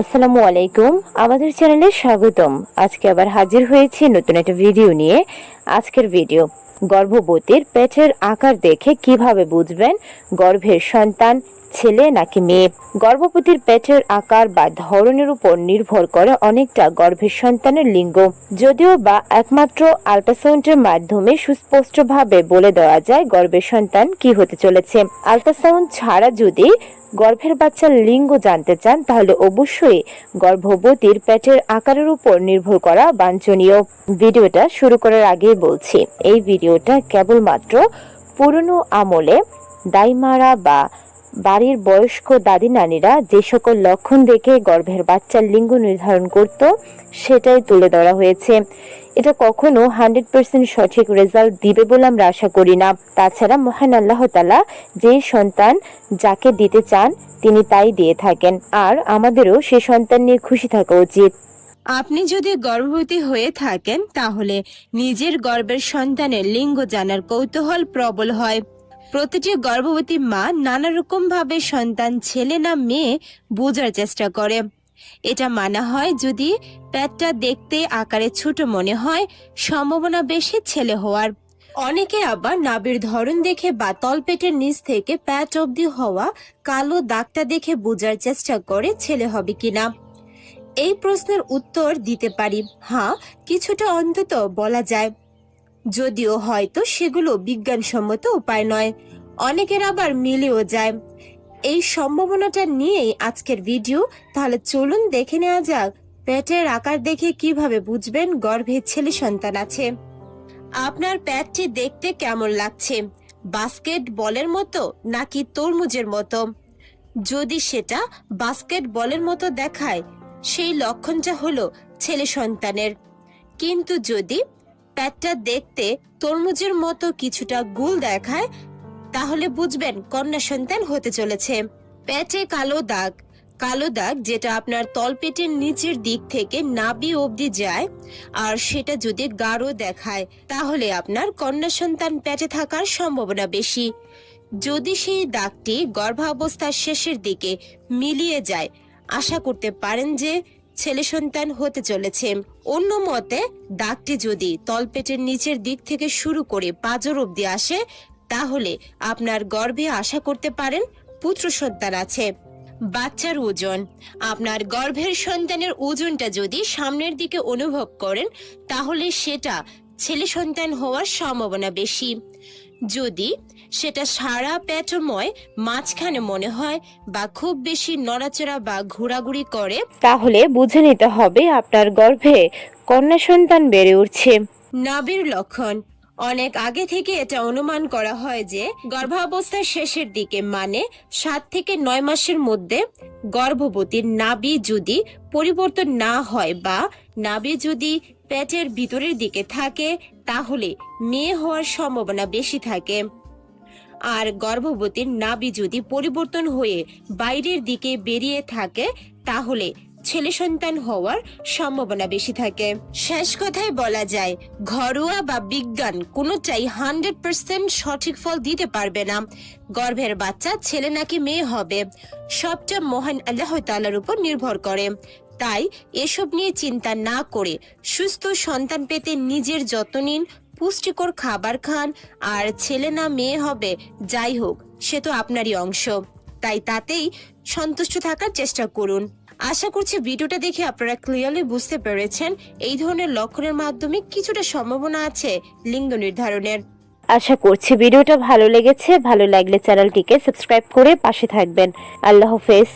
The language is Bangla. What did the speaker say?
আসসালামু আলাইকুম। আমাদের চ্যানেলে স্বাগতম। আজকে আবার হাজির হয়েছি নতুন একটা ভিডিও নিয়ে। আজকের ভিডিও, গর্ভবতীর পেটের আকার দেখে কীভাবে বুঝবেন গর্ভের সন্তান ছেলে নাকি মেয়ে? গর্ভবতীর পেটের আকার বা ধরনের উপর নির্ভর করে অনেকটা গর্ভের সন্তানের লিঙ্গ। যদিও বা একমাত্র আল্ট্রাসাউন্ডের মাধ্যমে সুস্পষ্টভাবে বলে দেওয়া যায় গর্ভের সন্তান কি হতে চলেছে। আল্ট্রাসাউন্ড ছাড়া যদি গর্ভের বাচ্চার লিঙ্গ জানতে চান, তাহলে অবশ্যই গর্ভবতীর পেটের আকারের উপর নির্ভর করা বাঞ্ছনীয়। ভিডিওটা শুরু করার আগেই বলছি, এই ভিডিওটা কেবলমাত্র পুরনো আমলে দাইমারা বা বাড়ির বয়স্ক দাদি নানিরা যে সকল লক্ষণ দেখে গর্ভের বাচ্চার লিঙ্গ নির্ধারণ করত, সেটাই তুলে ধরা হয়েছে। এটা কখনো হান্ড্রেড পার্সেন্ট সঠিক রেজাল্ট দিবে বলে আমরা আশা করি না। তাছাড়া মহান আল্লাহ তালা যে সন্তান যাকে দিতে চান, তিনি তাই দিয়ে থাকেন। আর আমাদেরও সে সন্তান নিয়ে খুশি থাকা উচিত। আপনি যদি গর্ভবতী হয়ে থাকেন, তাহলে নিজের গর্ভের সন্তানের লিঙ্গ জানার কৌতূহল প্রবল হয়। প্রতিটি গর্ভবতী মা নানা রকম ভাবে সন্তান, ছেলে না মেয়ে বোঝার চেষ্টা করে। এটা মানা হয় যদি প্যাটটা দেখতে আকারে ছোট মনে হয়, সম্ভাবনা বেশি ছেলে হওয়ার। অনেকে আবার নাবির ধরন দেখে বা তলপেটের নিচ থেকে প্যাট অবধি হওয়া কালো দাগটা দেখে বোঝার চেষ্টা করে ছেলে হবে কিনা। এই প্রশ্নের উত্তর দিতে পারি। হ্যাঁ কিছুটা অন্তত বলা যায়। যদিও হয়তো সেগুলো বিজ্ঞানসম্মত উপায় নয়, অনেকের আবার মিলেও যায়। এই সম্ভাবনাটা নিয়েই আজকের ভিডিও, তাহলে চলুন দেখে নেওয়া যাক পেটের আকার দেখে কীভাবে বুঝবেন গর্ভে ছেলে সন্তান আছে। আপনার প্যাটটি দেখতে কেমন লাগছে? বাস্কেট বলের মতো নাকি তরমুজের মতো? যদি সেটা বাস্কেট বলের মতো দেখায়, সেই লক্ষণটা হলো ছেলে সন্তানের। কিন্তু যদি পেটটা দেখতে তরমুজের মতো কিছুটা গুল দেখায়, তাহলে বুঝবেন কন্যা সন্তান হতে চলেছে। প্যাটে কালো দাগ কালো দাগ যেটা আপনার তলপেটের নিচের দিক থেকে নাভি অবধি যায়, আর সেটা যদি গাঢ় দেখায়, তাহলে আপনার কন্যা সন্তান পেটে থাকার সম্ভাবনা বেশি। যদি সেই দাগটি গর্ভাবস্থার শেষের দিকে মিলিয়ে যায়, আশা করতে পারেন যে ছেলে সন্তান হতে চলেছে। অন্য মতে, দাগটি যদি তলপেটের নিচের দিক থেকে শুরু করে পাজর অব্দি আসে, তাহলে আপনার গর্ভে আশা করতে পারেন পুত্র সন্তান আছে। বাচ্চার ওজন, আপনার গর্ভের সন্তানের ওজনটা যদি সামনের দিকে অনুভব করেন, তাহলে সেটা ছেলে সন্তান হওয়ার সম্ভাবনা বেশি। যদি সেটা সারা পেটময় মাঝখানে মনে হয় বা খুব বেশি নড়াচড়া বা ঘোরাঘুরি করে তাহলে বুঝে নিতে হবে আপনার গর্ভে কন্যা সন্তান বেড়ে উঠছে। নাবির লক্ষণ। অনেক আগে থেকে এটা অনুমান করা হয় যে গর্ভাবস্থার শেষের দিকে মানে সাত থেকে নয় মাসের মধ্যে গর্ভবতীর নাবি যদি পরিবর্তন না হয় বা নাবি যদি পেটের ভিতরের দিকে থাকে, তাহলে মেয়ে হওয়ার সম্ভাবনা বেশি থাকে। আর গর্ভবতীর নাবি যদি পরিবর্তন হয়ে বাইরের দিকে বেরিয়ে থাকে, তাহলে ছেলে সন্তান হওয়ার সম্ভাবনা বেশি থাকে। শেষ কথায় বলা যায়, ঘরোয়া বা বিজ্ঞান কোনোটাই হান্ড্রেড পার্সেন্ট সঠিক ফল দিতে পারবে না। গর্ভের বাচ্চা ছেলে নাকি মেয়ে হবে, সবটা মহান আল্লাহ তাআলার উপর নির্ভর করে। তাই এসব নিয়ে চিন্তা না করে সুস্থ সন্তান পেতে নিজের যত্ন নিন, পুষ্টিকর খাবার খান, আর ছেলে না মেয়ে হবে, যাই হোক, সে তো আপনারই অংশ। তাই তাতেই সন্তুষ্ট থাকার চেষ্টা করুন। আশা করছি ভিডিওটা দেখে আপনারা ক্লিয়ারলি বুঝতে পেরেছেন, এই ধরনের লক্ষণের মাধ্যমে কিছুটা সম্ভাবনা আছে লিঙ্গ নির্ধারণের। আশা করছি ভিডিওটা ভালো লেগেছে, ভালো লাগলে চ্যানেলটিকে সাবস্ক্রাইব করে পাশে থাকবেন। আল্লাহ হাফেজ।